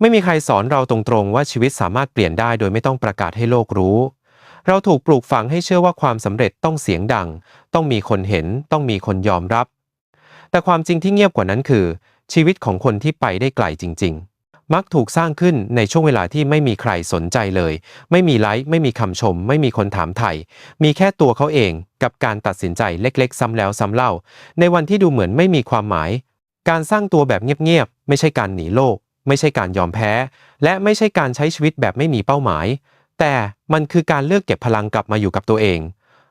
ไม่มีใครสอนเราตรงๆว่าชีวิตสามารถเปลี่ยนได้โดยไม่ต้องประกาศให้โลกรู้ เราถูกปลูกฝังให้เชื่อว่าความสำเร็จต้องเสียงดัง ต้องมีคนเห็น ต้องมีคนยอมรับ แต่ความจริงที่เงียบกว่านั้นคือ ชีวิตของคนที่ไปได้ไกลจริง ๆ มักถูกสร้างขึ้นในช่วงเวลาที่ไม่มีใครสนใจเลย ไม่มีไลค์ไม่มีคำชม ไม่มีคนถามไถ่มีแค่ตัวเขาเอง กับการตัดสินใจเล็กๆ ซ้ำแล้วซ้ำเล่า ในวันที่ดูเหมือนไม่มีความหมาย การสร้างตัวแบบเงียบๆไม่ใช่การหนีโลก ไม่ใช่การยอมแพ้ และไม่ใช่การใช้ชีวิตแบบไม่มีเป้าหมาย แต่มันคือการเลือกเก็บพลังกลับมาอยู่กับตัวเอง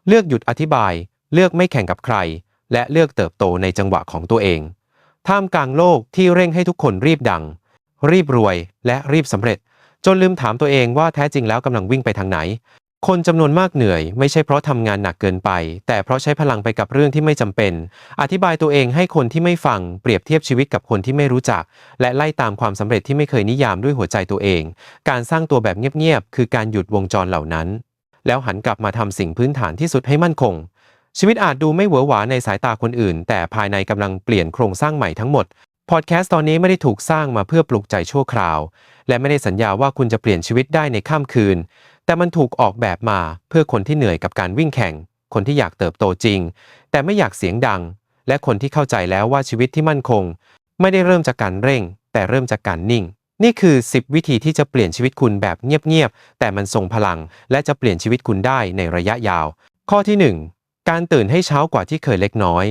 เลือกหยุดอธิบาย เลือกไม่แข่งกับใคร และเลือกเติบโตในจังหวะของตัวเอง ท่ามกลางโลกที่เร่งให้ทุกคนรีบดัง รีบรวย และรีบสำเร็จ จนลืมถามตัวเองว่าแท้จริงแล้วกำลังวิ่งไปทางไหน คนจำนวนมากเหนื่อย ไม่ใช่เพราะทำงานหนักเกินไป แต่เพราะใช้พลังไปกับเรื่องที่ไม่จำเป็น อธิบายตัวเองให้คนที่ไม่ฟังเปรียบเทียบชีวิตกับคนที่ไม่รู้จัก และไล่ตามความสำเร็จที่ไม่เคยนิยามด้วยหัวใจตัวเอง การสร้างตัวแบบเงียบๆคือการหยุดวงจรเหล่านั้น แล้วหันกลับมาทำสิ่งพื้นฐานที่สุดให้มั่นคง ชีวิตอาจดูไม่เหวอหวาในสายตาคนอื่น แต่ภายในกำลังเปลี่ยนโครงสร้างใหม่ทั้งหมดพอดแคสต์ตอนนี้ไม่ได้ถูกสร้างมาเพื่อปลุกใจชั่วคราว และไม่ได้สัญญาว่าคุณจะเปลี่ยนชีวิตได้ในค่ำคืน แต่มันถูกออกแบบมาเพื่อคนที่เหนื่อยกับการวิ่งแข่ง คนที่อยากเติบโตจริง แต่ไม่อยากเสียงดัง และคนที่เข้าใจแล้วว่าชีวิตที่มั่นคง ไม่ได้เริ่มจากการเร่ง แต่เริ่มจากการนิ่ง นี่คือ 10 วิธีที่จะเปลี่ยนชีวิตคุณแบบเงียบๆ แต่มันทรงพลัง และจะเปลี่ยนชีวิตคุณได้ในระยะยาว ข้อที่ 1 การตื่นให้เช้ากว่าที่เคยเล็กน้อย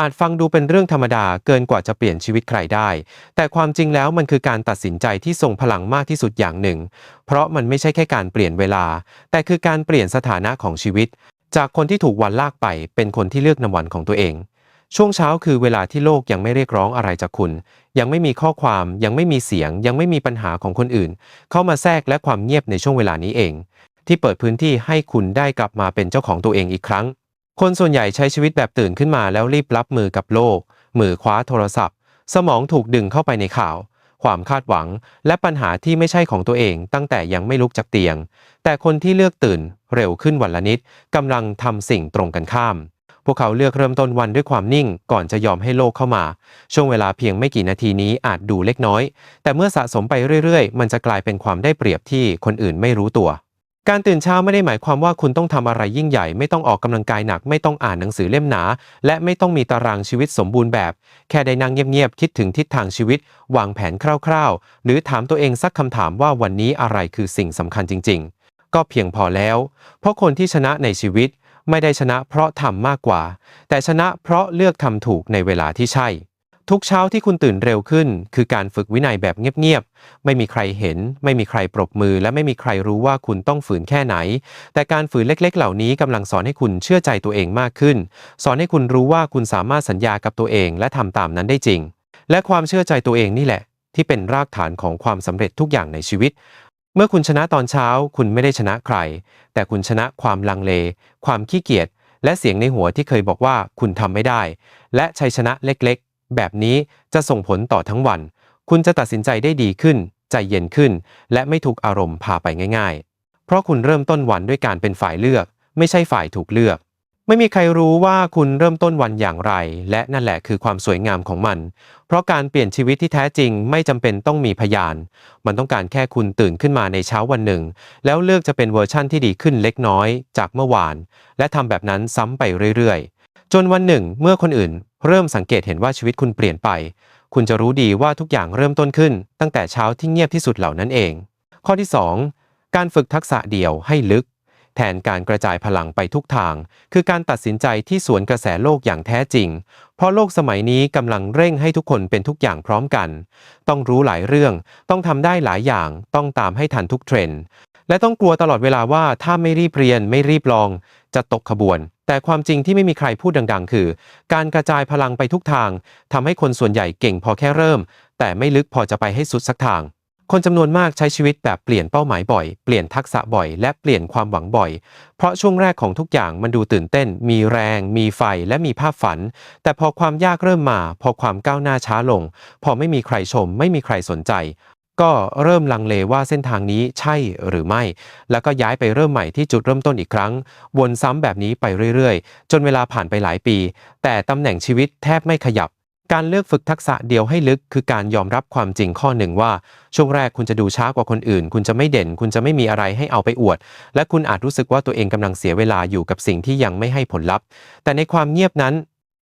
อาจฟังดูเป็นเรื่องธรรมดาเกินกว่าจะเปลี่ยนชีวิตใครได้ แต่ความจริงแล้วมันคือการตัดสินใจที่ทรงพลังมากที่สุดอย่างหนึ่ง เพราะมันไม่ใช่แค่การเปลี่ยนเวลา แต่คือการเปลี่ยนสถานะของชีวิต จากคนที่ถูกวันลากไป เป็นคนที่เลือกนำวันของตัวเอง ช่วงเช้าคือเวลาที่โลกยังไม่เรียกร้องอะไรจากคุณ ยังไม่มีข้อความยังไม่มีเสียง ยังไม่มีปัญหาของคนอื่น เข้ามาแทรกและความเงียบในช่วงเวลานี้เอง ที่เปิดพื้นที่ให้คุณได้กลับมาเป็นเจ้าของตัวเองอีกครั้ง คนส่วนใหญ่ใช้ชีวิตแบบตื่นขึ้นมาแล้วรีบรับมือกับโลก มือคว้าโทรศัพท์ สมองถูกดึงเข้าไปในข่าว ความคาดหวัง และปัญหาที่ไม่ใช่ของตัวเอง ตั้งแต่ยังไม่ลุกจากเตียง แต่คนที่เลือกตื่นเร็วขึ้นวันละนิดกำลังทำสิ่งตรงกันข้าม พวกเขาเลือกเริ่มต้นวันด้วยความนิ่ง ก่อนจะยอมให้โลกเข้ามา ช่วงเวลาเพียงไม่กี่นาทีนี้อาจดูเล็กน้อย แต่เมื่อสะสมไปเรื่อยๆ มันจะกลายเป็นความได้เปรียบที่คนอื่นไม่รู้ตัว การตื่นเช้าไม่ได้หมายความว่าคุณต้องทำอะไรยิ่งใหญ่ ไม่ต้องออกกำลังกายหนัก ไม่ต้องอ่านหนังสือเล่มหนา และไม่ต้องมีตารางชีวิตสมบูรณ์แบบ แค่ได้นั่งเงียบๆคิดถึงทิศทางชีวิต วางแผนคร่าวๆ หรือถามตัวเองสักคำถามว่าวันนี้อะไรคือสิ่งสำคัญจริง ๆ ก็เพียงพอแล้ว เพราะคนที่ชนะในชีวิต ไม่ได้ชนะเพราะทำมากกว่า แต่ชนะเพราะเลือกทำถูกในเวลาที่ใช่ ทุกเช้าที่คุณตื่นเร็วขึ้น คือการฝึกวินัยแบบเงียบๆ ไม่มีใครเห็น ไม่มีใครปรบมือ และไม่มีใครรู้ว่าคุณต้องฝืนแค่ไหน แต่การฝืนเล็กๆ เหล่านี้กำลังสอนให้คุณเชื่อใจตัวเองมากขึ้น สอนให้คุณรู้ว่าคุณสามารถสัญญากับตัวเองและทำตามนั้นได้จริง และความเชื่อใจตัวเองนี่แหละ ที่เป็นรากฐานของความสำเร็จทุกอย่างในชีวิต เมื่อคุณชนะตอนเช้า คุณไม่ได้ชนะใคร แต่คุณชนะความลังเล ความขี้เกียจและเสียงในหัวที่เคยบอกว่าคุณทำไม่ได้ และชัยชนะเล็กๆ แบบนี้จะส่งผลต่อทั้งวัน คุณจะตัดสินใจได้ดีขึ้น ใจเย็นขึ้น และไม่ถูกอารมณ์พาไปง่าย ๆ เพราะคุณเริ่มต้นวันด้วยการเป็นฝ่ายเลือก ไม่ใช่ฝ่ายถูกเลือก ไม่มีใครรู้ว่าคุณเริ่มต้นวันอย่างไร และนั่นแหละคือความสวยงามของมัน เพราะการเปลี่ยนชีวิตที่แท้จริงไม่จำเป็นต้องมีพยาน มันต้องการแค่คุณตื่นขึ้นมาในเช้าวันหนึ่ง แล้วเลือกจะเป็นเวอร์ชั่นที่ดีขึ้นเล็กน้อย จากเมื่อวาน และทำแบบนั้นซ้ำไปเรื่อยๆ จนวันหนึ่ง เมื่อคนอื่น เริ่มสังเกตเห็นว่าชีวิตคุณเปลี่ยนไป คุณจะรู้ดีว่าทุกอย่างเริ่มต้นขึ้น ตั้งแต่เช้าที่เงียบที่สุดเหล่านั้นเอง ข้อที่ 2 การฝึกทักษะเดียวให้ลึก แทนการกระจายพลังไปทุกทาง คือการตัดสินใจที่สวนกระแสโลกอย่างแท้จริง เพราะโลกสมัยนี้กำลังเร่งให้ทุกคนเป็นทุกอย่างพร้อมกัน ต้องรู้หลายเรื่อง ต้องทำได้หลายอย่าง ต้องตามให้ทันทุกเทรนด์และต้องกลัวตลอดเวลาว่าถ้าไม่รีบเรียนไม่รีบลอง จะตกขบวน แต่ความจริงที่ไม่มีใครพูดดัง ๆ คือ การกระจายพลังไปทุกทางทำให้คนส่วนใหญ่เก่งพอแค่เริ่ม แต่ไม่ลึกพอจะไปให้สุดสักทาง คนจำนวนมากใช้ชีวิตแบบเปลี่ยนเป้าหมายบ่อย เปลี่ยนทักษะบ่อย และเปลี่ยนความหวังบ่อย เพราะช่วงแรกของทุกอย่างมันดูตื่นเต้น มีแรง มีไฟและมีภาพฝัน แต่พอความยากเริ่มมา พอความก้าวหน้าช้าลง พอไม่มีใครชม ไม่มีใครสนใจ ก็เริ่มลังเลว่าเส้นทางนี้ใช่หรือไม่ แล้วก็ย้ายไปเริ่มใหม่ที่จุดเริ่มต้นอีกครั้ง วนซ้ำแบบนี้ไปเรื่อยๆ จนเวลาผ่านไปหลายปี แต่ตำแหน่งชีวิตแทบไม่ขยับ การเลือกฝึกทักษะเดียวให้ลึก คือการยอมรับความจริงข้อหนึ่งว่า ช่วงแรกคุณจะดูช้ากว่าคนอื่น คุณจะไม่เด่น คุณจะไม่มีอะไรให้เอาไปอวด และคุณอาจรู้สึกว่าตัวเองกำลังเสียเวลาอยู่กับสิ่งที่ยังไม่ให้ผลลัพธ์ แต่ในความเงียบนั้น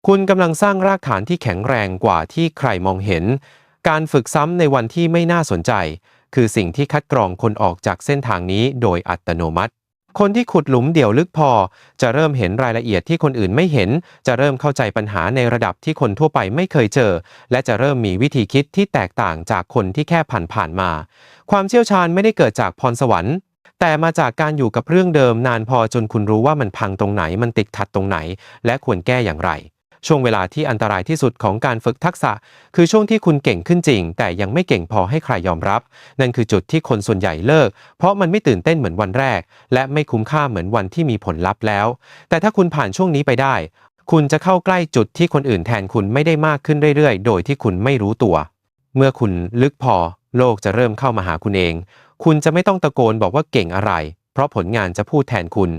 คุณกำลังสร้างรากฐานที่แข็งแรงกว่าที่ใครมองเห็น การฝึกซ้ำในวันที่ไม่น่าสนใจ คือสิ่งที่คัดกรองคนออกจากเส้นทางนี้โดยอัตโนมัติ คนที่ขุดหลุมเดี่ยวลึกพอ จะเริ่มเห็นรายละเอียดที่คนอื่นไม่เห็น จะเริ่มเข้าใจปัญหาในระดับที่คนทั่วไปไม่เคยเจอ และจะเริ่มมีวิธีคิดที่แตกต่างจากคนที่แค่ผ่านผ่านๆมา ความเชี่ยวชาญไม่ได้เกิดจากพรสวรรค์แต่มาจากการอยู่กับเรื่องเดิมนานพอจนคุณรู้ว่ามันพังตรงไหนมันติดขัดตรงไหน และควรแก้อย่างไร ช่วงเวลาที่อันตรายที่สุดของการฝึกทักษะ คือช่วงที่คุณเก่งขึ้นจริง แต่ยังไม่เก่งพอให้ใครยอมรับ นั่นคือจุดที่คนส่วนใหญ่เลิก เพราะมันไม่ตื่นเต้นเหมือนวันแรก และไม่คุ้มค่าเหมือนวันที่มีผลลัพธ์แล้ว แต่ถ้าคุณผ่านช่วงนี้ไปได้ คุณจะเข้าใกล้จุดที่คนอื่นแทนคุณไม่ได้มากขึ้นเรื่อยๆ โดยที่คุณไม่รู้ตัว เมื่อคุณลึกพอ โลกจะเริ่มเข้ามาหาคุณเอง คุณจะไม่ต้องตะโกนบอกว่าเก่งอะไร เพราะผลงานจะพูดแทนคุณ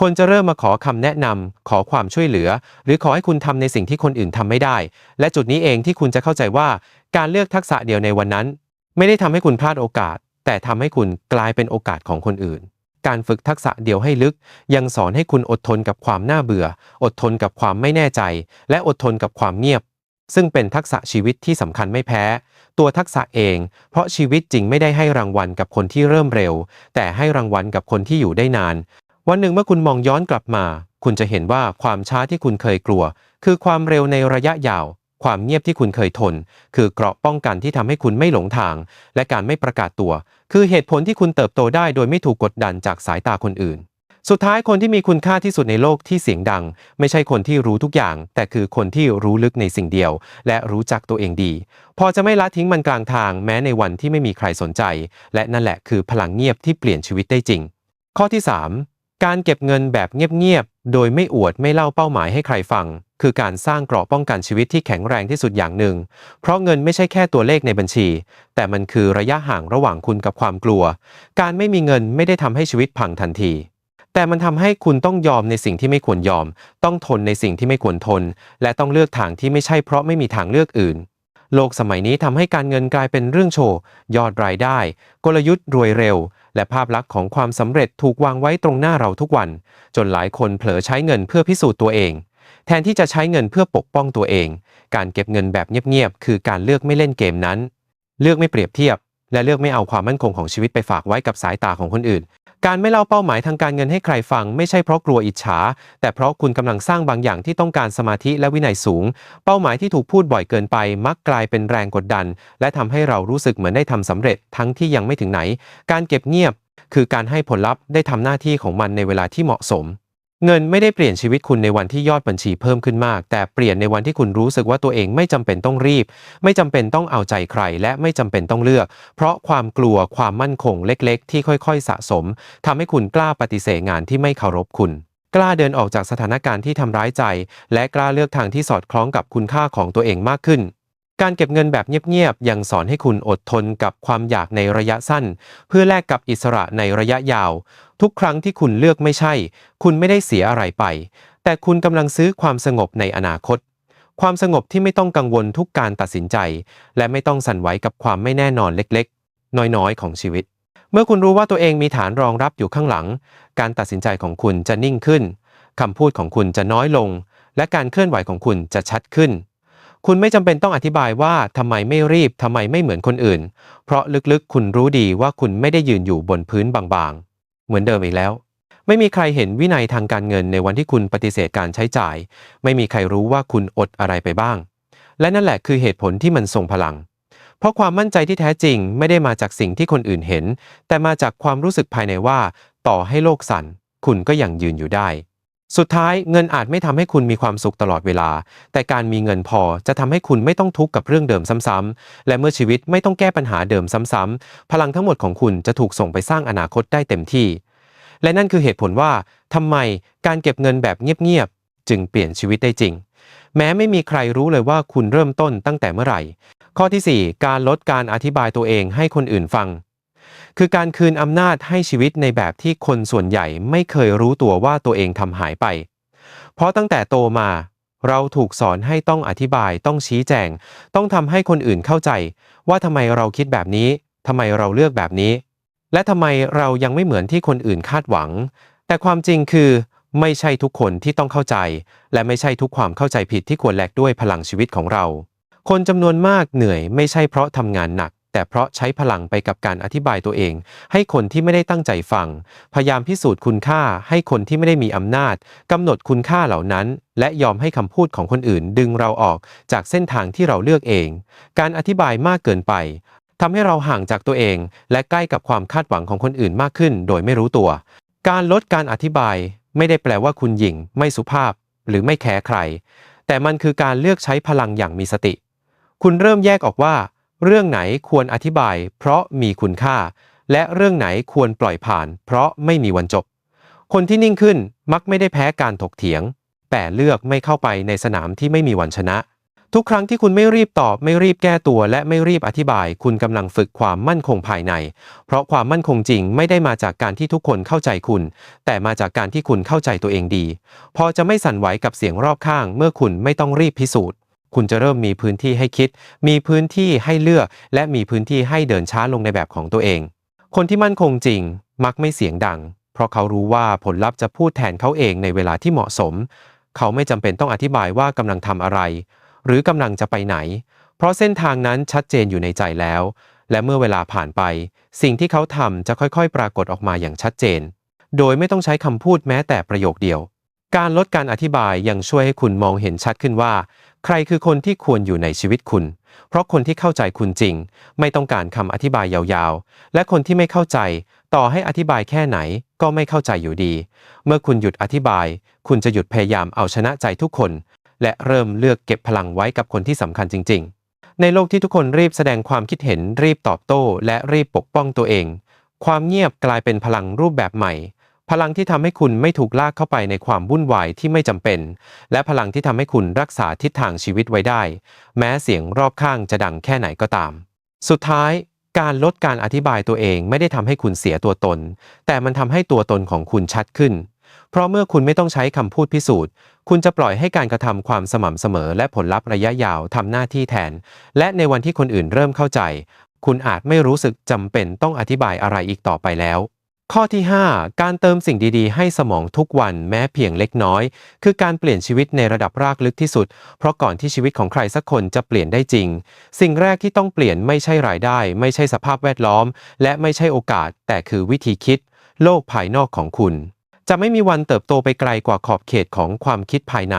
คนจะเริ่มมาขอคำแนะนำขอความช่วยเหลือ หรือขอให้คุณทำในสิ่งที่คนอื่นทำไม่ได้ และจุดนี้เองที่คุณจะเข้าใจว่าการเลือกทักษะเดียวในวันนั้น ไม่ได้ทำให้คุณพลาดโอกาส แต่ทำให้คุณกลายเป็นโอกาสของคนอื่น การฝึกทักษะเดียวให้ลึก ยังสอนให้คุณอดทนกับความน่าเบื่อ อดทนกับความไม่แน่ใจ และอดทนกับความเงียบ ซึ่งเป็นทักษะชีวิตที่สำคัญไม่แพ้ ตัวทักษะเอง เพราะชีวิตจริงไม่ได้ให้รางวัลกับคนที่เริ่มเร็ว แต่ให้รางวัลกับคนที่อยู่ได้นาน วันหนึ่งเมื่อคุณมองย้อนกลับมา คุณจะเห็นว่าความช้าที่คุณเคยกลัว คือความเร็วในระยะยาว ความเงียบที่คุณเคยทน คือเกราะป้องกันที่ทำให้คุณไม่หลงทาง และการไม่ประกาศตัว คือเหตุผลที่คุณเติบโตได้โดยไม่ถูกกดดันจากสายตาคนอื่น สุดท้ายคนที่มีคุณค่าที่สุดในโลกที่เสียงดัง ไม่ใช่คนที่รู้ทุกอย่าง แต่คือคนที่รู้ลึกในสิ่งเดียว และรู้จักตัวเองดี พอจะไม่ละทิ้งมันกลางทาง แม้ในวันที่ไม่มีใครสนใจ และนั่นแหละคือพลังเงียบที่เปลี่ยนชีวิตได้จริง ข้อที่ 3 การเก็บเงินแบบเงียบๆ โดยไม่อวดไม่เล่าเป้าหมายให้ใครฟัง คือการสร้างเกราะป้องกันชีวิตที่แข็งแรงที่สุดอย่างหนึ่ง เพราะเงินไม่ใช่แค่ตัวเลขในบัญชี แต่มันคือระยะห่างระหว่างคุณกับความกลัว การไม่มีเงินไม่ได้ทำให้ชีวิตพังทันที แต่มันทำให้คุณต้องยอมในสิ่งที่ไม่ควรยอม ต้องทนในสิ่งที่ไม่ควรทน และต้องเลือกทางที่ไม่ใช่เพราะไม่มีทางเลือกอื่นโลกสมัยนี้ทำให้การเงินกลายเป็นเรื่องโชว์ ยอดรายได้ กลยุทธ์รวยเร็ว และภาพลักษณ์ของความสำเร็จถูกวางไว้ตรงหน้าเราทุกวัน จนหลายคนเผลอใช้เงินเพื่อพิสูจน์ตัวเอง แทนที่จะใช้เงินเพื่อปกป้องตัวเอง การเก็บเงินแบบเงียบๆคือการเลือกไม่เล่นเกมนั้น เลือกไม่เปรียบเทียบ และเลือกไม่เอาความมั่นคงของชีวิตไปฝากไว้กับสายตาของคนอื่น การไม่เล่าเป้าหมายทางการเงินให้ใครฟังไม่ใช่เพราะกลัวอิจฉา แต่เพราะคุณกำลังสร้างบางอย่างที่ต้องการสมาธิและวินัยสูง เป้าหมายที่ถูกพูดบ่อยเกินไป มักกลายเป็นแรงกดดัน และทำให้เรารู้สึกเหมือนได้ทำสำเร็จทั้งที่ยังไม่ถึงไหน การเก็บเงียบ คือการให้ผลลัพธ์ได้ทำหน้าที่ของมันในเวลาที่เหมาะสม เงินไม่ได้เปลี่ยนชีวิตคุณในวันที่ยอดบัญชีเพิ่มขึ้นมาก แต่เปลี่ยนในวันที่คุณรู้สึกว่าตัวเองไม่จำเป็นต้องรีบ ไม่จำเป็นต้องเอาใจใคร และไม่จำเป็นต้องเลือก เพราะความกลัวความมั่นคงเล็ก ๆ ที่ค่อย ๆ สะสมทำให้คุณกล้าปฏิเสธงานที่ไม่เคารพคุณ กล้าเดินออกจากสถานการณ์ที่ทำร้ายใจ และกล้าเลือกทางที่สอดคล้องกับคุณค่าของตัวเองมากขึ้นการเก็บเงินแบบเงียบๆ ยังสอนให้คุณอดทนกับความอยากในระยะสั้น เพื่อแลกกับอิสระในระยะยาว ทุกครั้งที่คุณเลือกไม่ใช่ คุณไม่ได้เสียอะไรไป แต่คุณกำลังซื้อความสงบในอนาคต ความสงบที่ไม่ต้องกังวลทุกการตัดสินใจ และไม่ต้องสั่นไหวกับความไม่แน่นอนเล็กๆ น้อยๆ ของชีวิต เมื่อคุณรู้ว่าตัวเองมีฐานรองรับอยู่ข้างหลัง การตัดสินใจของคุณจะนิ่งขึ้นคำพูดของคุณจะน้อยลง และการเคลื่อนไหวของคุณจะชัดขึ้น คุณไม่จำเป็นต้องอธิบายว่าทำไมไม่รีบทำไมไม่เหมือนคนอื่น เพราะลึกๆ คุณรู้ดีว่าคุณไม่ได้ยืนอยู่บนพื้นบางๆ เหมือนเดิมอีกแล้ว ไม่มีใครเห็นวินัยทางการเงินในวันที่คุณปฏิเสธการใช้จ่าย ไม่มีใครรู้ว่าคุณอดอะไรไปบ้าง และนั่นแหละคือเหตุผลที่มันทรงพลัง เพราะความมั่นใจที่แท้จริงไม่ได้มาจากสิ่งที่คนอื่นเห็น แต่มาจากความรู้สึกภายในว่า ต่อให้โลกสั่นคุณก็ยังยืนอยู่ได้ สุดท้ายเงินอาจไม่ทำให้คุณมีความสุขตลอดเวลา แต่การมีเงินพอจะทำให้คุณไม่ต้องทุกข์กับเรื่องเดิมซ้ำๆและเมื่อชีวิตไม่ต้องแก้ปัญหาเดิมซ้ำๆพลังทั้งหมดของคุณจะถูกส่งไปสร้างอนาคตได้เต็มที่ และนั่นคือเหตุผลว่าทำไมการเก็บเงินแบบเงียบๆจึงเปลี่ยนชีวิตได้จริง แม้ไม่มีใครรู้เลยว่าคุณเริ่มต้นตั้งแต่เมื่อไหร่ ข้อทีสี่4 การลดการอธิบายตัวเองให้คนอื่นฟัง คือการคืนอำนาจให้ชีวิตในแบบที่คนส่วนใหญ่ไม่เคยรู้ตัวว่าตัวเองทำหายไป เพราะตั้งแต่โตมา เราถูกสอนให้ต้องอธิบายต้องชี้แจง ต้องทำให้คนอื่นเข้าใจ ว่าทำไมเราคิดแบบนี้ทำไมเราเลือกแบบนี้ และทำไมเรายังไม่เหมือนที่คนอื่นคาดหวัง แต่ความจริงคือไม่ใช่ทุกคนที่ต้องเข้าใจ และไม่ใช่ทุกความเข้าใจผิดที่ควรแลกด้วยพลังชีวิตของเรา คนจำนวนมากเหนื่อยไม่ใช่เพราะทำงานหนัก แต่เพราะใช้พลังไปกับการอธิบายตัวเอง ให้คนที่ไม่ได้ตั้งใจฟัง พยายามพิสูจน์คุณค่าให้คนที่ไม่ได้มีอำนาจกำหนดคุณค่าเหล่านั้น และยอมให้คำพูดของคนอื่นดึงเราออกจากเส้นทางที่เราเลือกเอง การอธิบายมากเกินไปทำให้เราห่างจากตัวเอง และใกล้กับความคาดหวังของคนอื่นมากขึ้น โดยไม่รู้ตัว การลดการอธิบายไม่ได้แปลว่าคุณหยิ่ง ไม่สุภาพ หรือไม่แคร์ใคร แต่มันคือการเลือกใช้พลังอย่างมีสติ คุณเริ่มแยกออกว่า เรื่องไหนควรอธิบาย เพราะมีคุณค่า และเรื่องไหนควรปล่อยผ่าน เพราะไม่มีวันจบ คนที่นิ่งขึ้นมักไม่ได้แพ้การถกเถียง แต่เลือกไม่เข้าไปในสนามที่ไม่มีวันชนะ ทุกครั้งที่คุณไม่รีบตอบไม่รีบแก้ตัว และไม่รีบอธิบาย คุณกำลังฝึกความมั่นคงภายใน เพราะความมั่นคงจริงไม่ได้มาจากการที่ทุกคนเข้าใจคุณ แต่มาจากการที่คุณเข้าใจตัวเองดี พอจะไม่สั่นไหวกับเสียงรอบข้าง เมื่อคุณไม่ต้องรีบพิสูจน์ คุณจะเริ่มมีพื้นที่ให้คิด มีพื้นที่ให้เลือก และมีพื้นที่ให้เดินช้าลงในแบบของตัวเอง คนที่มั่นคงจริง มักไม่เสียงดัง เพราะเขารู้ว่าผลลัพธ์จะพูดแทนเขาเองในเวลาที่เหมาะสม เขาไม่จำเป็นต้องอธิบายว่ากำลังทำอะไร หรือกำลังจะไปไหน เพราะเส้นทางนั้นชัดเจนอยู่ในใจแล้ว และเมื่อเวลาผ่านไป สิ่งที่เขาทำจะค่อยๆ ปรากฏออกมาอย่างชัดเจน โดยไม่ต้องใช้คำพูดแม้แต่ประโยคเดียวการลดการอธิบายยังช่วยให้คุณมองเห็นชัดขึ้นว่า ใครคือคนที่ควรอยู่ในชีวิตคุณ เพราะคนที่เข้าใจคุณจริง ไม่ต้องการคำอธิบายยาวๆ และคนที่ไม่เข้าใจ ต่อให้อธิบายแค่ไหน ก็ไม่เข้าใจอยู่ดี เมื่อคุณหยุดอธิบาย คุณจะหยุดพยายามเอาชนะใจทุกคน และเริ่มเลือกเก็บพลังไว้กับคนที่สำคัญจริง ๆ ในโลกที่ทุกคนรีบแสดงความคิดเห็นรีบตอบโต้ และรีบปกป้องตัวเอง ความเงียบกลายเป็นพลังรูปแบบใหม่ พลังที่ทำให้คุณไม่ถูกลากเข้าไปในความวุ่นวายที่ไม่จำเป็น และพลังที่ทำให้คุณรักษาทิศทางชีวิตไว้ได้ แม้เสียงรอบข้างจะดังแค่ไหนก็ตาม สุดท้ายการลดการอธิบายตัวเองไม่ได้ทำให้คุณเสียตัวตน แต่มันทำให้ตัวตนของคุณชัดขึ้น เพราะเมื่อคุณไม่ต้องใช้คำพูดพิสูจน์ คุณจะปล่อยให้การกระทำความสม่ำเสมอ และผลลัพธ์ระยะยาวทำหน้าที่แทน และในวันที่คนอื่นเริ่มเข้าใจ คุณอาจไม่รู้สึกจำเป็นต้องอธิบายอะไรอีกต่อไปแล้ว ข้อที่ 5 การเติมสิ่งดีๆ ให้สมองทุกวันแม้เพียงเล็กน้อย คือการเปลี่ยนชีวิตในระดับรากลึกที่สุด เพราะก่อนที่ชีวิตของใครสักคนจะเปลี่ยนได้จริง สิ่งแรกที่ต้องเปลี่ยนไม่ใช่รายได้ ไม่ใช่สภาพแวดล้อม และไม่ใช่โอกาส แต่คือวิธีคิด โลกภายนอกของคุณ จะไม่มีวันเติบโตไปไกลกว่าขอบเขตของความคิดภายใน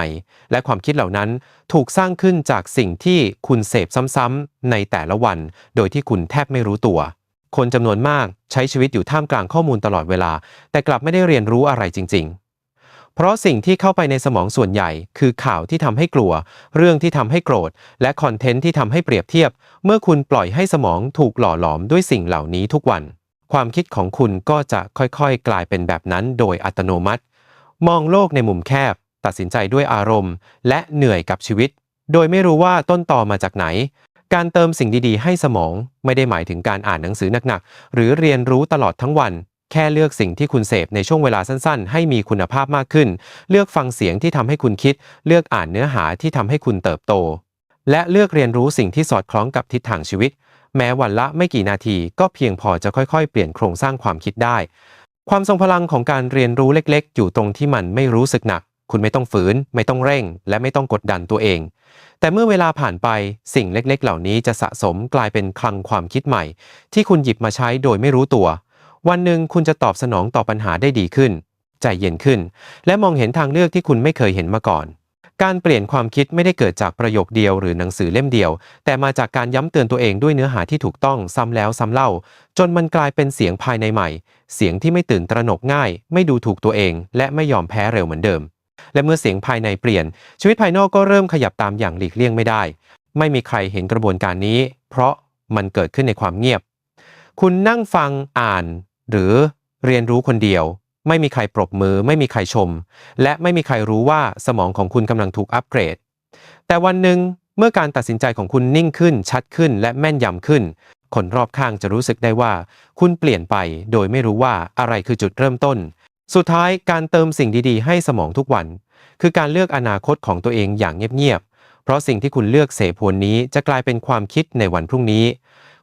และความคิดเหล่านั้นถูกสร้างขึ้นจากสิ่งที่คุณเสพซ้ำๆในแต่ละวัน โดยที่คุณแทบไม่รู้ตัว คนจำนวนมากใช้ชีวิตอยู่ท่ามกลางข้อมูลตลอดเวลา แต่กลับไม่ได้เรียนรู้อะไรจริง ๆ เพราะสิ่งที่เข้าไปในสมองส่วนใหญ่ คือข่าวที่ทำให้กลัว เรื่องที่ทำให้โกรธ และคอนเทนต์ที่ทำให้เปรียบเทียบ เมื่อคุณปล่อยให้สมองถูกหล่อหลอมด้วยสิ่งเหล่านี้ทุกวัน ความคิดของคุณก็จะค่อยๆ กลายเป็นแบบนั้นโดยอัตโนมัติ มองโลกในมุมแคบ ตัดสินใจด้วยอารมณ์ และเหนื่อยกับชีวิต โดยไม่รู้ว่าต้นตอมาจากไหน การเติมสิ่งดีๆ ให้สมองไม่ได้หมายถึงการอ่านหนังสือหนักๆ หรือเรียนรู้ตลอดทั้งวัน แค่เลือกสิ่งที่คุณเสพในช่วงเวลาสั้นๆ ให้มีคุณภาพมากขึ้น เลือกฟังเสียงที่ทำให้คุณคิด เลือกอ่านเนื้อหาที่ทำให้คุณเติบโต และเลือกเรียนรู้สิ่งที่สอดคล้องกับทิศทางชีวิต แม้วันละไม่กี่นาทีก็เพียงพอจะค่อยๆ เปลี่ยนโครงสร้างความคิดได้ ความทรงพลังของการเรียนรู้เล็กๆ อยู่ตรงที่มันไม่รู้สึกหนัก คุณไม่ต้องฝืน ไม่ต้องเร่ง และไม่ต้องกดดันตัวเอง แต่เมื่อเวลาผ่านไปสิ่งเล็กๆ เหล่านี้จะสะสมกลายเป็นคลังความคิดใหม่ ที่คุณหยิบมาใช้โดยไม่รู้ตัว วันหนึ่งคุณจะตอบสนองต่อปัญหาได้ดีขึ้น ใจเย็นขึ้น และมองเห็นทางเลือกที่คุณไม่เคยเห็นมาก่อน การเปลี่ยนความคิดไม่ได้เกิดจากประโยคเดียวหรือหนังสือเล่มเดียว แต่มาจากการย้ำเตือนตัวเองด้วยเนื้อหาที่ถูกต้องซ้ำแล้วซ้ำเล่า จนมันกลายเป็นเสียงภายในใหม่ เสียงที่ไม่ตื่นตระหนกง่าย ไม่ดูถูกตัวเอง และไม่ยอมแพ้เร็วเหมือนเดิม และเมื่อเสียงภายในเปลี่ยน ชีวิตภายนอกก็เริ่มขยับตามอย่างหลีกเลี่ยงไม่ได้ ไม่มีใครเห็นกระบวนการนี้ เพราะมันเกิดขึ้นในความเงียบ คุณนั่งฟังอ่าน หรือเรียนรู้คนเดียว ไม่มีใครปรบมือ ไม่มีใครชม และไม่มีใครรู้ว่าสมองของคุณกำลังถูกอัปเกรด แต่วันหนึ่งเมื่อการตัดสินใจของคุณนิ่งขึ้น ชัดขึ้น และแม่นยำขึ้น คนรอบข้างจะรู้สึกได้ว่า คุณเปลี่ยนไปโดยไม่รู้ว่าอะไรคือจุดเริ่มต้น สุดท้ายการเติมสิ่งดีๆ ให้สมองทุกวัน คือการเลือกอนาคตของตัวเองอย่างเงียบๆ เพราะสิ่งที่คุณเลือกเสพวนนี้จะกลายเป็นความคิดในวันพรุ่งนี้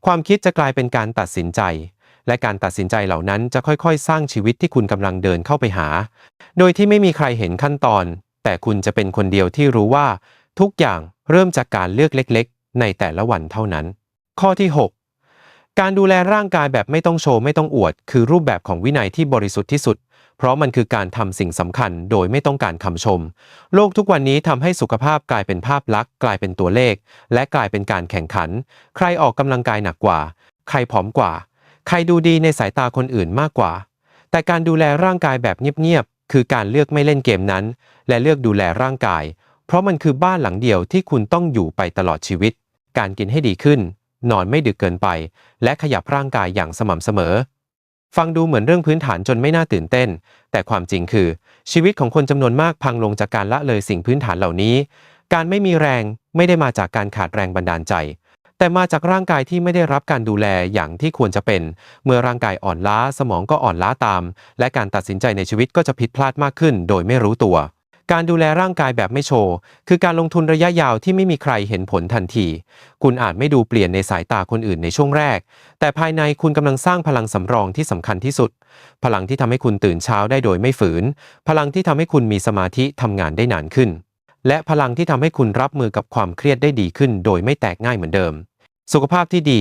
ความคิดจะกลายเป็นการตัดสินใจ และการตัดสินใจเหล่านั้นจะค่อยๆ สร้างชีวิตที่คุณกำลังเดินเข้าไปหา โดยที่ไม่มีใครเห็นขั้นตอน แต่คุณจะเป็นคนเดียวที่รู้ว่า ทุกอย่างเริ่มจากการเลือกเล็กๆ ในแต่ละวันเท่านั้น ข้อที่ 6การดูแลร่างกายแบบไม่ต้องโชว์ไม่ต้องอวด คือรูปแบบของวินัยที่บริสุทธิ์ที่สุด เพราะมันคือการทำสิ่งสำคัญโดยไม่ต้องการคำชม โลกทุกวันนี้ทำให้สุขภาพกลายเป็นภาพลักษณ์กลายเป็นตัวเลข และกลายเป็นการแข่งขัน ใครออกกำลังกายหนักกว่า ใครผอมกว่า ใครดูดีในสายตาคนอื่นมากกว่า แต่การดูแลร่างกายแบบเงียบๆคือการเลือกไม่เล่นเกมนั้น และเลือกดูแลร่างกาย เพราะมันคือบ้านหลังเดียวที่คุณต้องอยู่ไปตลอดชีวิต การกินให้ดีขึ้น นอนไม่ดึกเกินไป และขยับร่างกายอย่างสม่ำเสมอ ฟังดูเหมือนเรื่องพื้นฐานจนไม่น่าตื่นเต้น แต่ความจริงคือ ชีวิตของคนจำนวนมากพังลงจากการละเลยสิ่งพื้นฐานเหล่านี้ การไม่มีแรงไม่ได้มาจากการขาดแรงบันดาลใจ แต่มาจากร่างกายที่ไม่ได้รับการดูแลอย่างที่ควรจะเป็น เมื่อร่างกายอ่อนล้าสมองก็อ่อนล้าตาม และการตัดสินใจในชีวิตก็จะผิดพลาดมากขึ้น โดยไม่รู้ตัว การดูแลร่างกายแบบไม่โชว์ คือการลงทุนระยะยาวที่ไม่มีใครเห็นผลทันที คุณอาจไม่ดูเปลี่ยนในสายตาคนอื่นในช่วงแรก แต่ภายในคุณกำลังสร้างพลังสำรองที่สำคัญที่สุด พลังที่ทำให้คุณตื่นเช้าได้โดยไม่ฝืน พลังที่ทำให้คุณมีสมาธิทำงานได้นานขึ้น และพลังที่ทำให้คุณรับมือกับความเครียดได้ดีขึ้น โดยไม่แตกง่ายเหมือนเดิม สุขภาพที่ดี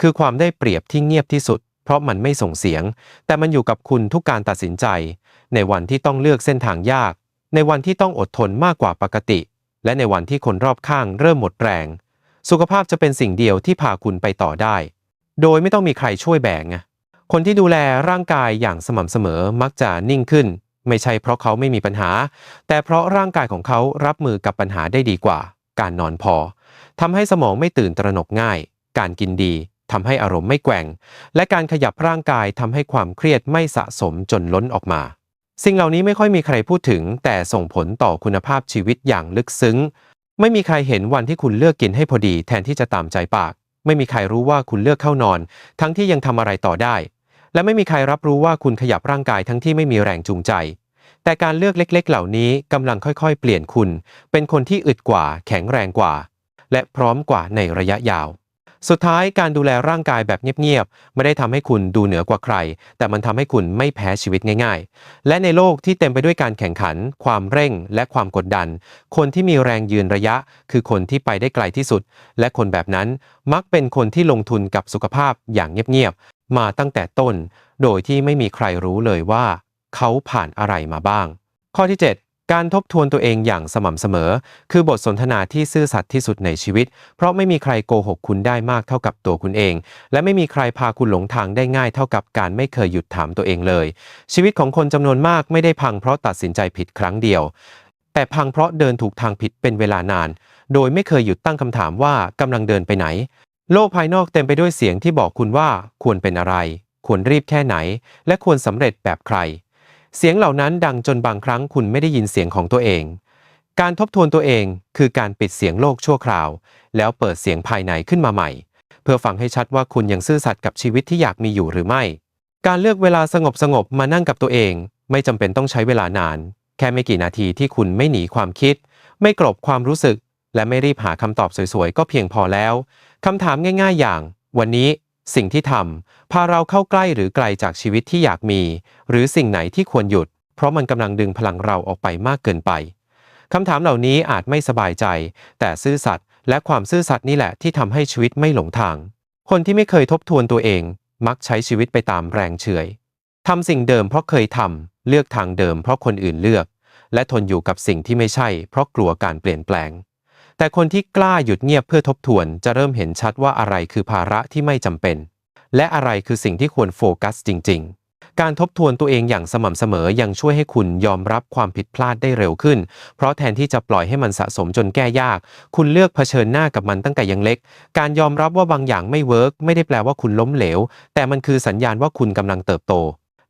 คือความได้เปรียบที่เงียบที่สุดเพราะมันไม่ส่งเสียง แต่มันอยู่กับคุณทุกการตัดสินใจ ในวันที่ต้องเลือกเส้นทางยาก ในวันที่ต้องอดทนมากกว่าปกติ และในวันที่คนรอบข้างเริ่มหมดแรง สุขภาพจะเป็นสิ่งเดียวที่พาคุณไปต่อได้ โดยไม่ต้องมีใครช่วยแบกไงคนที่ดูแลร่างกายอย่างสม่ำเสมอมักจะนิ่งขึ้น ไม่ใช่เพราะเขาไม่มีปัญหา แต่เพราะร่างกายของเขารับมือกับปัญหาได้ดีกว่า การนอนพอทำให้สมองไม่ตื่นตระหนกง่าย การกินดีทำให้อารมณ์ไม่แกว่ง และการขยับร่างกายทำให้ความเครียดไม่สะสมจนล้นออกมา สิ่งเหล่านี้ไม่ค่อยมีใครพูดถึง แต่ส่งผลต่อคุณภาพชีวิตอย่างลึกซึ้ง ไม่มีใครเห็นวันที่คุณเลือกกินให้พอดีแทนที่จะตามใจปาก ไม่มีใครรู้ว่าคุณเลือกเข้านอน ทั้งที่ยังทำอะไรต่อได้ และไม่มีใครรับรู้ว่าคุณขยับร่างกายทั้งที่ไม่มีแรงจูงใจ แต่การเลือกเล็ก ๆ เหล่านี้กำลังค่อยๆ เปลี่ยนคุณ เป็นคนที่อึดกว่า แข็งแรงกว่า และพร้อมกว่าในระยะยาว สุดท้ายการดูแลร่างกายแบบเงียบๆ ไม่ได้ทำให้คุณดูเหนือกว่าใคร แต่มันทำให้คุณไม่แพ้ชีวิตง่าย ๆ และในโลกที่เต็มไปด้วยการแข่งขัน ความเร่ง และความกดดัน คนที่มีแรงยืนระยะ คือคนที่ไปได้ไกลที่สุด และคนแบบนั้นมักเป็นคนที่ลงทุนกับสุขภาพอย่างเงียบๆ มาตั้งแต่ต้น โดยที่ไม่มีใครรู้เลยว่า เขาผ่านอะไรมาบ้าง ข้อที่ 7 การทบทวนตัวเองอย่างสม่ำเสมอ คือบทสนทนาที่ซื่อสัตย์ที่สุดในชีวิต เพราะไม่มีใครโกหกคุณได้มากเท่ากับตัวคุณเอง และไม่มีใครพาคุณหลงทางได้ง่ายเท่ากับการไม่เคยหยุดถามตัวเองเลย ชีวิตของคนจำนวนมากไม่ได้พังเพราะตัดสินใจผิดครั้งเดียว แต่พังเพราะเดินถูกทางผิดเป็นเวลานาน โดยไม่เคยหยุดตั้งคำถามว่ากำลังเดินไปไหน โลกภายนอกเต็มไปด้วยเสียงที่บอกคุณว่า ควรเป็นอะไร ควรรีบแค่ไหน และควรสำเร็จแบบใคร เสียงเหล่านั้นดังจนบางครั้งคุณไม่ได้ยินเสียงของตัวเอง การทบทวนตัวเองคือการปิดเสียงโลกชั่วคราว แล้วเปิดเสียงภายในขึ้นมาใหม่ เพื่อฟังให้ชัดว่าคุณยังซื่อสัตย์กับชีวิตที่อยากมีอยู่หรือไม่ การเลือกเวลาสงบสงบๆมานั่งกับตัวเอง ไม่จำเป็นต้องใช้เวลานาน แค่ไม่กี่นาทีที่คุณไม่หนีความคิด ไม่กลบความรู้สึก และไม่รีบหาคำตอบสวยๆก็เพียงพอแล้วคำถามง่าย ๆ อย่าง วันนี้ สิ่งที่ทำพาเราเข้าใกล้หรือไกลจากชีวิตที่อยากมี หรือสิ่งไหนที่ควรหยุด เพราะมันกำลังดึงพลังเราออกไปมากเกินไปคำถามเหล่านี้อาจไม่สบายใจ แต่ซื่อสัตย์และความซื่อสัตย์นี่แหละที่ทำให้ชีวิตไม่หลงทาง คนที่ไม่เคยทบทวนตัวเอง มักใช้ชีวิตไปตามแรงเฉยทำสิ่งเดิมเพราะเคยทำเลือกทางเดิมเพราะคนอื่นเลือก และทนอยู่กับสิ่งที่ไม่ใช่ เพราะกลัวการเปลี่ยนแปลง แต่คนที่กล้าหยุดเงียบเพื่อทบทวนจะเริ่มเห็นชัดว่าอะไรคือภาระที่ไม่จำเป็น และอะไรคือสิ่งที่ควรโฟกัสจริง ๆ การทบทวนตัวเองอย่างสม่ำเสมอยังช่วยให้คุณยอมรับความผิดพลาดได้เร็วขึ้น เพราะแทนที่จะปล่อยให้มันสะสมจนแก้ยาก คุณเลือกเผชิญหน้ากับมันตั้งแต่ยังเล็ก การยอมรับว่าบางอย่างไม่เวิร์กไม่ได้แปลว่าคุณล้มเหลว แต่มันคือสัญญาณว่าคุณกำลังเติบโต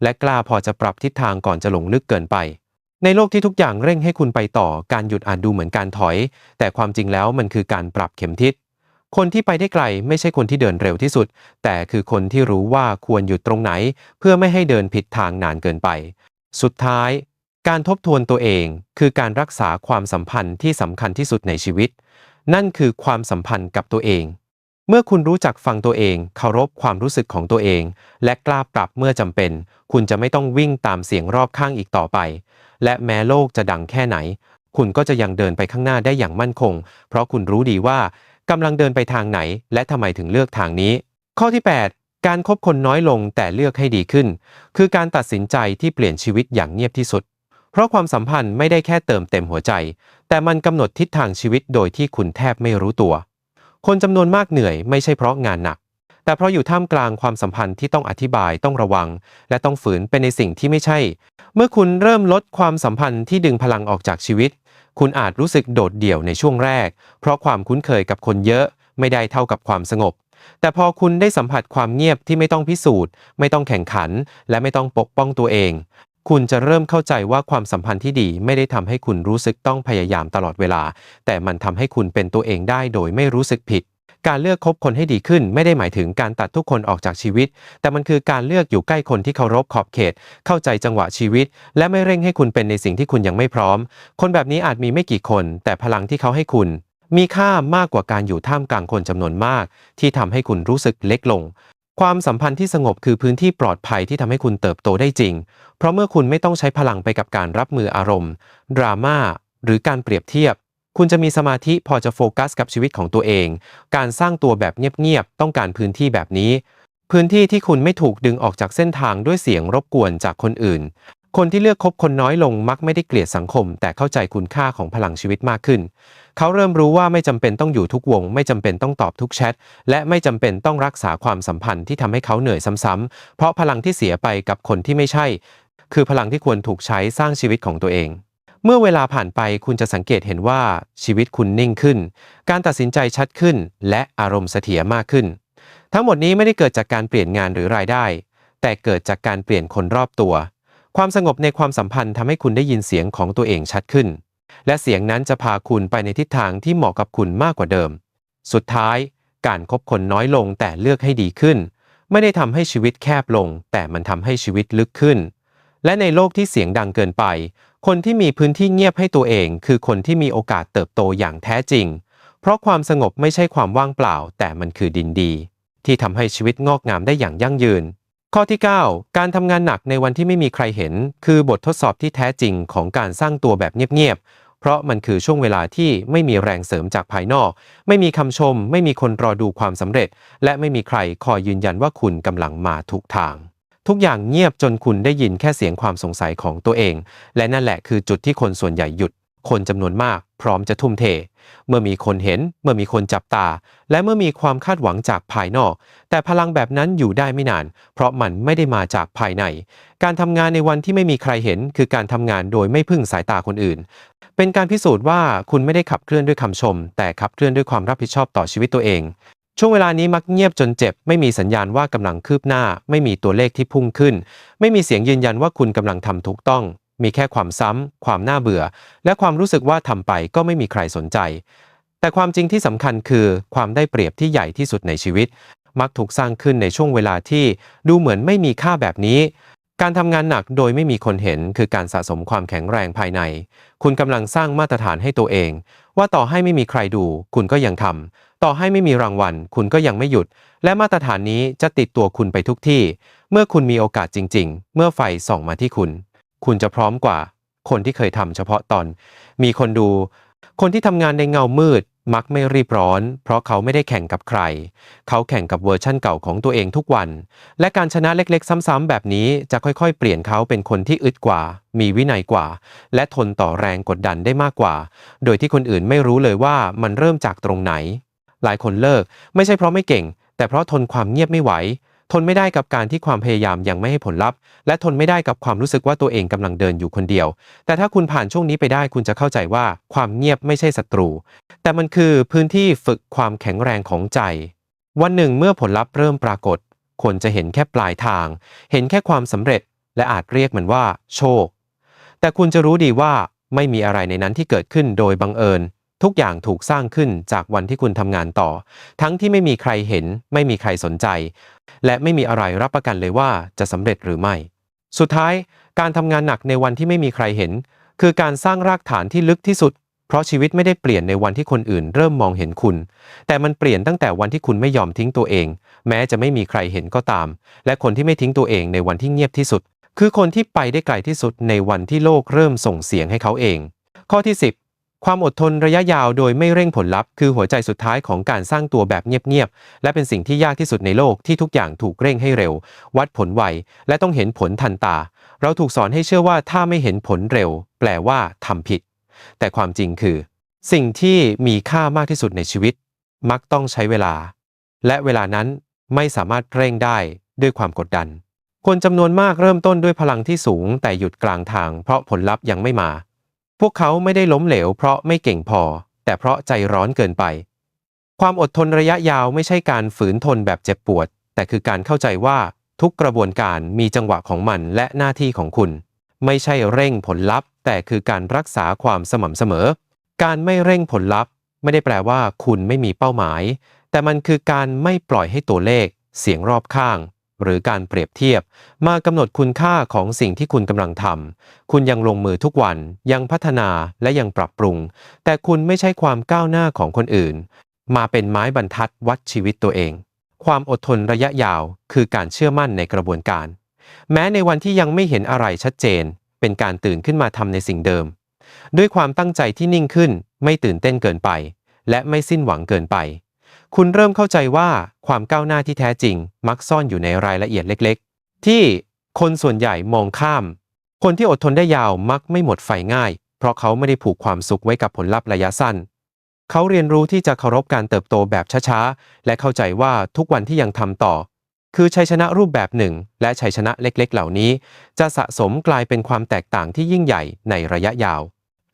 และกล้าพอจะปรับทิศทางก่อนจะหลงลึกเกินไป ในโลกที่ทุกอย่างเร่งให้คุณไปต่อการหยุดอ่าจดูเหมือนการถอย แต่ความจริงแล้วมันคือการปรับเข็มทิศ คนที่ไปได้ไกลไม่ใช่คนที่เดินเร็วที่สุด แต่คือคนที่รู้ว่าควรหยุดตรงไหน เพื่อไม่ให้เดินผิดทางนานเกินไป สุดท้าย การทบทวนตัวเองคือการรักษาความสัมพันธ์ที่สำคัญที่สุดในชีวิต นั่นคือความสัมพันธ์กับตัวเอง เมื่อคุณรู้จักฟังตัวเองเคารพความรู้สึกของตัวเอง และกล้าปรับเมื่อจำเป็น คุณจะไม่ต้องวิ่งตามเสียงรอบข้างอีกต่อไป และแม้โลกจะดังแค่ไหน คุณก็จะยังเดินไปข้างหน้าได้อย่างมั่นคง เพราะคุณรู้ดีว่ากำลังเดินไปทางไหน และทำไมถึงเลือกทางนี้ ข้อที่ 8 การคบคนน้อยลงแต่เลือกให้ดีขึ้น คือการตัดสินใจที่เปลี่ยนชีวิตอย่างเงียบที่สุด เพราะความสัมพันธ์ไม่ได้แค่เติมเต็มหัวใจ แต่มันกำหนดทิศทางชีวิตโดยที่คุณแทบไม่รู้ตัว คนจำนวนมากเหนื่อยไม่ใช่เพราะงานหนัก แต่เพราะอยู่ท่ามกลางความสัมพันธ์ที่ต้องอธิบายต้องระวัง และต้องฝืนไปในสิ่งที่ไม่ใช่ เมื่อคุณเริ่มลดความสัมพันธ์ที่ดึงพลังออกจากชีวิต คุณอาจรู้สึกโดดเดี่ยวในช่วงแรก เพราะความคุ้นเคยกับคนเยอะ ไม่ได้เท่ากับความสงบ แต่พอคุณได้สัมผัสความเงียบที่ไม่ต้องพิสูจน์ ไม่ต้องแข่งขัน และไม่ต้องปกป้องตัวเอง คุณจะเริ่มเข้าใจว่าความสัมพันธ์ที่ดีไม่ได้ทำให้คุณรู้สึกต้องพยายามตลอดเวลา แต่มันทำให้คุณเป็นตัวเองได้โดยไม่รู้สึกผิด การเลือกคบคนให้ดีขึ้น ไม่ได้หมายถึงการตัดทุกคนออกจากชีวิต แต่มันคือการเลือกอยู่ใกล้คนที่เคารพขอบเขต เข้าใจจังหวะชีวิต และไม่เร่งให้คุณเป็นในสิ่งที่คุณยังไม่พร้อม คนแบบนี้อาจมีไม่กี่คน แต่พลังที่เขาให้คุณ มีค่ามากกว่าการอยู่ท่ามกลางคนจำนวนมาก ที่ทำให้คุณรู้สึกเล็กลงความสัมพันธ์ที่สงบคือพื้นที่ปลอดภัยที่ทำให้คุณเติบโตได้จริง เพราะเมื่อคุณไม่ต้องใช้พลังไปกับการรับมืออารมณ์ ดราม่า หรือการเปรียบเทียบ คุณจะมีสมาธิพอจะโฟกัสกับชีวิตของตัวเอง การสร้างตัวแบบเงียบๆ ต้องการพื้นที่แบบนี้ พื้นที่ที่คุณไม่ถูกดึงออกจากเส้นทางด้วยเสียงรบกวนจากคนอื่น คนที่เลือกคบคนน้อยลงมักไม่ได้เกลียดสังคม แต่เข้าใจคุณค่าของพลังชีวิตมากขึ้น เขาเริ่มรู้ว่าไม่จำเป็นต้องอยู่ทุกวง ไม่จำเป็นต้องตอบทุกแชท และไม่จำเป็นต้องรักษาความสัมพันธ์ที่ทำให้เขาเหนื่อยซ้ำๆเพราะพลังที่เสียไปกับคนที่ไม่ใช่ คือพลังที่ควรถูกใช้สร้างชีวิตของตัวเอง เมื่อเวลาผ่านไปคุณจะสังเกตเห็นว่าชีวิตคุณนิ่งขึ้น การตัดสินใจชัดขึ้น และอารมณ์เสถียรมากขึ้น ทั้งหมดนี้ไม่ได้เกิดจากการเปลี่ยนงานหรือรายได้ แต่เกิดจากการเปลี่ยนคนรอบตัว ความสงบในความสัมพันธ์ทำให้คุณได้ยินเสียงของตัวเองชัดขึ้น และเสียงนั้นจะพาคุณไปในทิศทางที่เหมาะกับคุณมากกว่าเดิม สุดท้าย การคบคนน้อยลงแต่เลือกให้ดีขึ้น ไม่ได้ทำให้ชีวิตแคบลง แต่มันทำให้ชีวิตลึกขึ้น และในโลกที่เสียงดังเกินไป คนที่มีพื้นที่เงียบให้ตัวเอง คือคนที่มีโอกาสเติบโตอย่างแท้จริง เพราะความสงบไม่ใช่ความว่างเปล่า แต่มันคือดินดี ที่ทำให้ชีวิตงอกงามได้อย่างยั่งยืน ข้อที่ 9 การทำงานหนักในวันที่ไม่มีใครเห็น คือบททดสอบที่แท้จริงของการสร้างตัวแบบเงียบๆ เพราะมันคือช่วงเวลาที่ไม่มีแรงเสริมจากภายนอก ไม่มีคำชม ไม่มีคนรอดูความสำเร็จ และไม่มีใครคอยยืนยันว่าคุณกำลังมาถูกทาง ทุกอย่างเงียบจนคุณได้ยินแค่เสียงความสงสัยของตัวเอง และนั่นแหละคือจุดที่คนส่วนใหญ่หยุด คนจำนวนมาก พร้อมจะทุ่มเท เมื่อมีคนเห็น เมื่อมีคนจับตา และเมื่อมีความคาดหวังจากภายนอก แต่พลังแบบนั้นอยู่ได้ไม่นาน เพราะมันไม่ได้มาจากภายใน การทำงานในวันที่ไม่มีใครเห็น คือการทำงานโดยไม่พึ่งสายตาคนอื่น เป็นการพิสูจน์ว่าคุณไม่ได้ขับเคลื่อนด้วยคำชม แต่ขับเคลื่อนด้วยความรับผิดชอบต่อชีวิตตัวเอง ช่วงเวลานี้มักเงียบจนเจ็บ ไม่มีสัญญาณว่ากำลังคืบหน้า ไม่มีตัวเลขที่พุ่งขึ้น ไม่มีเสียงยืนยันว่าคุณกำลังทำถูกต้อง มีแค่ความซ้ำ ความน่าเบื่อ และความรู้สึกว่าทำไปก็ไม่มีใครสนใจ แต่ความจริงที่สำคัญคือ ความได้เปรียบที่ใหญ่ที่สุดในชีวิต มักถูกสร้างขึ้นในช่วงเวลาที่ดูเหมือนไม่มีค่าแบบนี้ การทำงานหนักโดยไม่มีคนเห็น คือการสะสมความแข็งแรงภายใน คุณกำลังสร้างมาตรฐานให้ตัวเอง ว่าต่อให้ไม่มีใครดู คุณก็ยังทำ ต่อให้ไม่มีรางวัล คุณก็ยังไม่หยุด และมาตรฐานนี้จะติดตัวคุณไปทุกที่ เมื่อคุณมีโอกาสจริง ๆ เมื่อไฟส่องมาที่คุณ คุณจะพร้อมกว่า คนที่เคยทำเฉพาะตอน มีคนดู คนที่ทำงานในเงามืด มักไม่รีบร้อน เพราะเขาไม่ได้แข่งกับใคร เขาแข่งกับเวอร์ชั่นเก่าของตัวเองทุกวัน และการชนะเล็กๆ ซ้ำๆแบบนี้จะค่อยๆ เปลี่ยนเขาเป็นคนที่อึดกว่า มีวินัยกว่า และทนต่อแรงกดดันได้มากกว่า โดยที่คนอื่นไม่รู้เลยว่ามันเริ่มจากตรงไหน หลายคนเลิก ไม่ใช่เพราะไม่เก่ง แต่เพราะทนความเงียบไม่ไหว ทนไม่ได้กับการที่ความพยายามยังไม่ให้ผลลัพธ์ และทนไม่ได้กับความรู้สึกว่าตัวเองกำลังเดินอยู่คนเดียว แต่ถ้าคุณผ่านช่วงนี้ไปได้คุณจะเข้าใจว่าความเงียบไม่ใช่ศัตรู แต่มันคือพื้นที่ฝึกความแข็งแรงของใจ วันหนึ่งเมื่อผลลัพธ์เริ่มปรากฏ คนจะเห็นแค่ปลายทาง เห็นแค่ความสำเร็จ และอาจเรียกมันว่า โชค แต่คุณจะรู้ดีว่าไม่มีอะไรในนั้นที่เกิดขึ้นโดยบังเอิญ ทุกอย่างถูกสร้างขึ้นจากวันที่คุณทำงานต่อ ทั้งที่ไม่มีใครเห็น ไม่มีใครสนใจ และไม่มีอะไรรับประกันเลยว่าจะสำเร็จหรือไม่ สุดท้าย การทำงานหนักในวันที่ไม่มีใครเห็น คือการสร้างรากฐานที่ลึกที่สุด เพราะชีวิตไม่ได้เปลี่ยนในวันที่คนอื่นเริ่มมองเห็นคุณ แต่มันเปลี่ยนตั้งแต่วันที่คุณไม่ยอมทิ้งตัวเอง แม้จะไม่มีใครเห็นก็ตาม และคนที่ไม่ทิ้งตัวเองในวันที่เงียบที่สุด คือคนที่ไปได้ไกลที่สุดในวันที่โลกเริ่มส่งเสียงให้เขาเอง ข้อที่ 10 ความอดทนระยะยาวโดยไม่เร่งผลลัพธ์คือหัวใจสุดท้ายของการสร้างตัวแบบเงียบๆ และเป็นสิ่งที่ยากที่สุดในโลกที่ทุกอย่างถูกเร่งให้เร็ว วัดผลไว และต้องเห็นผลทันตา เราถูกสอนให้เชื่อว่าถ้าไม่เห็นผลเร็ว แปลว่าทำผิด แต่ความจริงคือ สิ่งที่มีค่ามากที่สุดในชีวิต มักต้องใช้เวลา และเวลานั้นไม่สามารถเร่งได้ด้วยความกดดัน คนจำนวนมากเริ่มต้นด้วยพลังที่สูง แต่หยุดกลางทาง เพราะผลลัพธ์ยังไม่มา พวกเขาไม่ได้ล้มเหลวเพราะไม่เก่งพอ แต่เพราะใจร้อนเกินไป ความอดทนระยะยาวไม่ใช่การฝืนทนแบบเจ็บปวด แต่คือการเข้าใจว่าทุกกระบวนการมีจังหวะของมันและหน้าที่ของคุณ ไม่ใช่เร่งผลลัพธ์ แต่คือการรักษาความสม่ำเสมอ การไม่เร่งผลลัพธ์ ไม่ได้แปลว่าคุณไม่มีเป้าหมาย แต่มันคือการไม่ปล่อยให้ตัวเลข เสียงรอบข้าง หรือการเปรียบเทียบ มากำหนดคุณค่าของสิ่งที่คุณกำลังทำคุณยังลงมือทุกวันยังพัฒนาและยังปรับปรุง แต่คุณไม่ใช่ความก้าวหน้าของคนอื่น มาเป็นไม้บรรทัดวัดชีวิตตัวเอง ความอดทนระยะยาว คือการเชื่อมั่นในกระบวนการ แม้ในวันที่ยังไม่เห็นอะไรชัดเจน เป็นการตื่นขึ้นมาทำในสิ่งเดิม ด้วยความตั้งใจที่นิ่งขึ้น ไม่ตื่นเต้นเกินไป และไม่สิ้นหวังเกินไป คุณเริ่มเข้าใจว่าความก้าวหน้าที่แท้จริง มักซ่อนอยู่ในรายละเอียดเล็กๆ ที่คนส่วนใหญ่มองข้าม คนที่อดทนได้ยาวมักไม่หมดไฟง่าย เพราะเขาไม่ได้ผูกความสุขไว้กับผลลัพธ์ระยะสั้น เขาเรียนรู้ที่จะเคารพการเติบโตแบบช้าๆ และเข้าใจว่าทุกวันที่ยังทำต่อ คือชัยชนะรูปแบบหนึ่ง และชัยชนะเล็กๆ เหล่านี้ จะสะสมกลายเป็นความแตกต่างที่ยิ่งใหญ่ในระยะยาว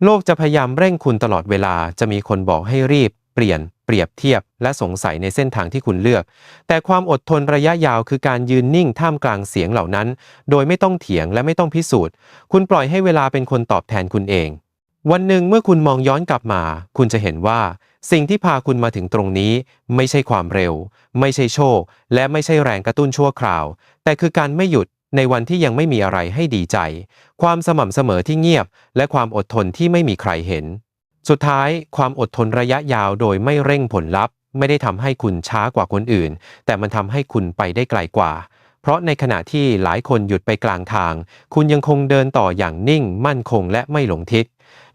โลกจะพยายามเร่งคุณตลอดเวลาจะมีคนบอกให้รีบ เปลี่ยน เปรียบเทียบ และสงสัยในเส้นทางที่คุณเลือก แต่ความอดทนระยะยาวคือการยืนนิ่งท่ามกลางเสียงเหล่านั้น โดยไม่ต้องเถียงและไม่ต้องพิสูจน์ คุณปล่อยให้เวลาเป็นคนตอบแทนคุณเอง วันหนึ่งเมื่อคุณมองย้อนกลับมา คุณจะเห็นว่า สิ่งที่พาคุณมาถึงตรงนี้ ไม่ใช่ความเร็ว ไม่ใช่โชค และไม่ใช่แรงกระตุ้นชั่วคราว แต่คือการไม่หยุดในวันที่ยังไม่มีอะไรให้ดีใจ ความสม่ำเสมอที่เงียบ และความอดทนที่ไม่มีใครเห็น สุดท้ายความอดทนระยะยาวโดยไม่เร่งผลลัพธ์ ไม่ได้ทำให้คุณช้ากว่าคนอื่น แต่มันทำให้คุณไปได้ไกลกว่า เพราะในขณะที่หลายคนหยุดไปกลางทาง คุณยังคงเดินต่ออย่างนิ่ง มั่นคงและไม่หลงทิศ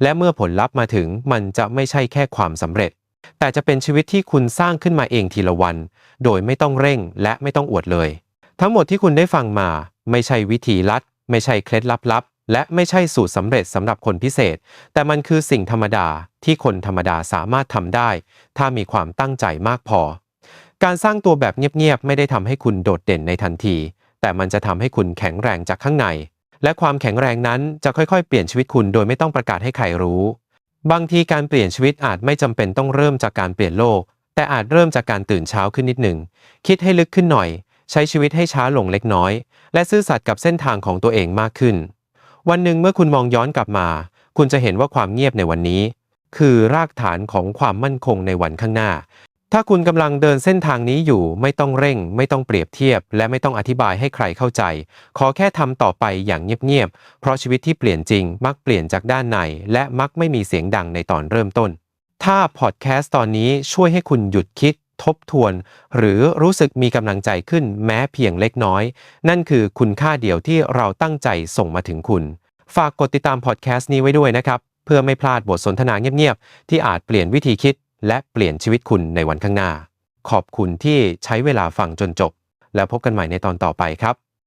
และเมื่อผลลัพธ์มาถึงมันจะไม่ใช่แค่ความสำเร็จ แต่จะเป็นชีวิตที่คุณสร้างขึ้นมาเองทีละวัน โดยไม่ต้องเร่งและไม่ต้องอวดเลย ทั้งหมดที่คุณได้ฟังมา ไม่ใช่วิธีลัด ไม่ใช่เคล็ดลับ และไม่ใช่สูตรสำเร็จสำหรับคนพิเศษ แต่มันคือสิ่งธรรมดาที่คนธรรมดาสามารถทำได้ ถ้ามีความตั้งใจมากพอ การสร้างตัวแบบเงียบๆ ไม่ได้ทำให้คุณโดดเด่นในทันที แต่มันจะทำให้คุณแข็งแรงจากข้างใน และความแข็งแรงนั้นจะค่อยๆ เปลี่ยนชีวิตคุณโดยไม่ต้องประกาศให้ใครรู้ บางทีการเปลี่ยนชีวิตอาจไม่จำเป็นต้องเริ่มจากการเปลี่ยนโลก แต่อาจเริ่มจากการตื่นเช้าขึ้นนิดหนึ่งคิดให้ลึกขึ้นหน่อย ใช้ชีวิตให้ช้าลงเล็กน้อย และซื่อสัตย์กับเส้นทางของตัวเองมากขึ้น วันหนึ่งเมื่อคุณมองย้อนกลับมา คุณจะเห็นว่าความเงียบในวันนี้ คือรากฐานของความมั่นคงในวันข้างหน้า ถ้าคุณกำลังเดินเส้นทางนี้อยู่ไม่ต้องเร่ง ไม่ต้องเปรียบเทียบ และไม่ต้องอธิบายให้ใครเข้าใจ ขอแค่ทำต่อไปอย่างเงียบๆเพราะชีวิตที่เปลี่ยนจริง มักเปลี่ยนจากด้านใน และมักไม่มีเสียงดังในตอนเริ่มต้น ถ้าพอดแคสต์ตอนนี้ช่วยให้คุณหยุดคิด ทบทวน หรือรู้สึกมีกำลังใจขึ้นแม้เพียงเล็กน้อย นั่นคือคุณค่าเดียวที่เราตั้งใจส่งมาถึงคุณ ฝากกดติดตามพอดแคสต์นี้ไว้ด้วยนะครับ เพื่อไม่พลาดบทสนทนาเงียบๆ ที่อาจเปลี่ยนวิธีคิด และเปลี่ยนชีวิตคุณในวันข้างหน้า ขอบคุณที่ใช้เวลาฟังจนจบ แล้วพบกันใหม่ในตอนต่อไปครับ